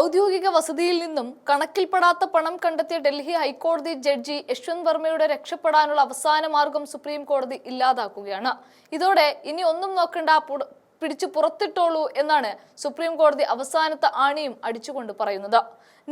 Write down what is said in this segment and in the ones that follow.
ഔദ്യോഗിക വസതിയിൽ നിന്നും കണക്കിൽപ്പെടാത്ത പണം കണ്ടെത്തിയ ഡൽഹി ഹൈക്കോടതി ജഡ്ജി യശ്വന്ത് വർമ്മയുടെ രക്ഷപ്പെടാനുള്ള അവസാന മാർഗം സുപ്രീം കോടതി ഇല്ലാതാക്കുകയാണ്. ഇതോടെ ഇനി ഒന്നും നോക്കണ്ട പിടിച്ചു പുറത്തിട്ടോളൂ എന്നാണ് സുപ്രീം കോടതി അവസാനത്തെ ആണിയും അടിച്ചുകൊണ്ട് പറയുന്നത്.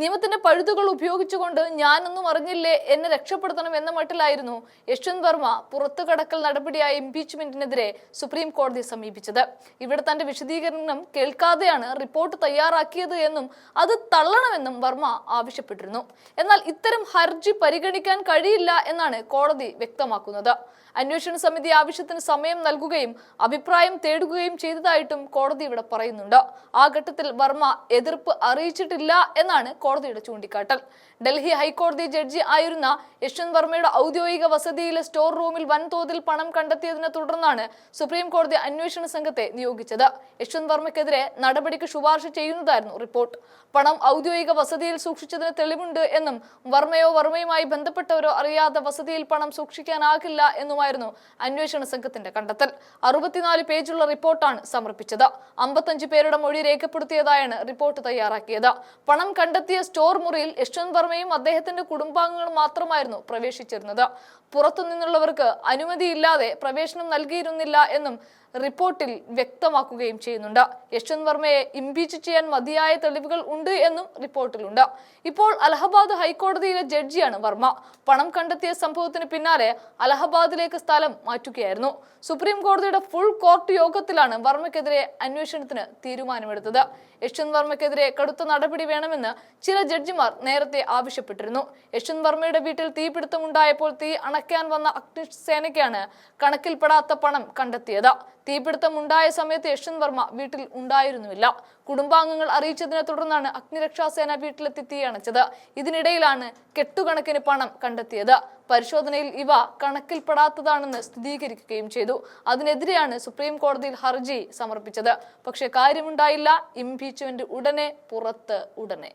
നിയമത്തിന്റെ പഴുതുകൾ ഉപയോഗിച്ചുകൊണ്ട് ഞാനൊന്നും അറിഞ്ഞില്ലേ എന്നെ രക്ഷപ്പെടുത്തണം എന്ന മട്ടിലായിരുന്നു യശ്വന്ത് വർമ്മ പുറത്തു കടക്കൽ നടപടിയായ ഇംപീച്ച്മെന്റിനെതിരെ സുപ്രീം കോടതി സമീപിച്ചത്. ഇവിടെ തന്റെ വിശദീകരണം കേൾക്കാതെയാണ് റിപ്പോർട്ട് തയ്യാറാക്കിയത് എന്നും അത് തള്ളണമെന്നും വർമ്മ ആവശ്യപ്പെട്ടിരുന്നു. എന്നാൽ ഇത്തരം ഹർജി പരിഗണിക്കാൻ കഴിയില്ല എന്നാണ് കോടതി വ്യക്തമാക്കുന്നത്. അന്വേഷണ സമിതി ആവശ്യത്തിന് സമയം നൽകുകയും അഭിപ്രായം തേടുകയും ചെയ്തതായിട്ടും കോടതി ഇവിടെ പറയുന്നുണ്ട്. ആ ഘട്ടത്തിൽ വർമ്മ എതിർപ്പ് അറിയിച്ചിട്ടില്ല എന്നാണ് കോടതിയുടെ ചൂണ്ടിക്കാട്ടൽ. ഡൽഹി ഹൈക്കോടതി ജഡ്ജി ആയിരുന്ന യശ്വന്ത് വർമ്മയുടെ ഔദ്യോഗിക വസതിയിലെ സ്റ്റോർ റൂമിൽ വൻതോതിൽ പണം കണ്ടെത്തിയതിനെ തുടർന്നാണ് സുപ്രീം കോടതി അന്വേഷണ സംഘത്തെ നിയോഗിച്ചത്. യശ്വന്ത് വർമ്മയ്ക്കെതിരെ നടപടിക്ക് ശുപാർശ ചെയ്യുന്നതായിരുന്നു റിപ്പോർട്ട്. പണം ഔദ്യോഗിക വസതിയിൽ സൂക്ഷിച്ചതിന് തെളിവുണ്ട് എന്നും വർമ്മയോ വർമ്മയുമായി ബന്ധപ്പെട്ടവരോ അറിയാതെ വസതിയിൽ പണം സൂക്ഷിക്കാനാകില്ല എന്നുമായിരുന്നു അന്വേഷണ സംഘത്തിന്റെ കണ്ടെത്തൽ. അറുപത്തിനാല് പേജുള്ള റിപ്പോർട്ടാണ് സമർപ്പിച്ചത്. അമ്പത്തഞ്ച് പേരുടെ മൊഴി രേഖപ്പെടുത്തിയതായാണ് റിപ്പോർട്ട് തയ്യാറാക്കിയത്. പണം കണ്ടെത്തിയ സ്റ്റോർ മുറിയിൽ യശ്വന്ത് വർമ്മയും അദ്ദേഹത്തിന്റെ കുടുംബാംഗങ്ങളും മാത്രമായിരുന്നു പ്രവേശിച്ചിരുന്നത്. പുറത്തു നിന്നുള്ളവർക്ക് അനുമതിയില്ലാതെ പ്രവേശനം നൽകിയിരുന്നില്ല എന്നും റിപ്പോർട്ടിൽ വ്യക്തമാക്കുകയും ചെയ്യുന്നുണ്ട്. യശ്വന്ത് വർമ്മയെ ഇംപീച്ച് ചെയ്യാൻ മതിയായ തെളിവുകൾ ഉണ്ട് എന്നും റിപ്പോർട്ടിലുണ്ട്. ഇപ്പോൾ അലഹബാദ് ഹൈക്കോടതിയിലെ ജഡ്ജിയാണ് വർമ്മ. പണം കണ്ടെത്തിയ സംഭവത്തിന് പിന്നാലെ അലഹബാദിലേക്ക് സ്ഥലം മാറ്റുകയായിരുന്നു. സുപ്രീം കോടതിയുടെ ഫുൾ കോർട്ട് യോഗത്തിലാണ് വർമ്മക്കെതിരെ അന്വേഷണത്തിന് തീരുമാനമെടുത്തത്. യശ്വന്ത് വർമ്മക്കെതിരെ കടുത്ത നടപടി വേണമെന്ന് ചില ജഡ്ജിമാർ നേരത്തെ ആവശ്യപ്പെട്ടിരുന്നു. യശ്വന്ത് വർമ്മയുടെ വീട്ടിൽ തീപിടുത്തമുണ്ടായപ്പോൾ തീ അണയ്ക്കാൻ വന്ന അഗ്നിസേനയ്ക്കാണ് കണക്കിൽപ്പെടാത്ത പണം കണ്ടെത്തിയത്. തീപിടുത്തം ഉണ്ടായ സമയത്ത് യശ്വന്ത് വർമ്മ വീട്ടിൽ ഉണ്ടായിരുന്നില്ല കുടുംബാംഗങ്ങൾ അറിയിച്ചതിനെ തുടർന്നാണ് അഗ്നിരക്ഷാസേന വീട്ടിലെത്തി തീ അണച്ചത്. ഇതിനിടയിലാണ് കെട്ടുകണക്കിന് പണം കണ്ടെത്തിയത്. പരിശോധനയിൽ ഇവ കണക്കിൽപ്പെടാത്തതാണെന്ന് സ്ഥിരീകരിക്കുകയും ചെയ്തു. അതിനെതിരെയാണ് സുപ്രീം കോടതിയിൽ ഹർജി സമർപ്പിച്ചത്. പക്ഷേ കാര്യമുണ്ടായില്ല. ഇംപീച്ച്മെന്റ് ഉടനെ പുറത്ത് ഉടനെ.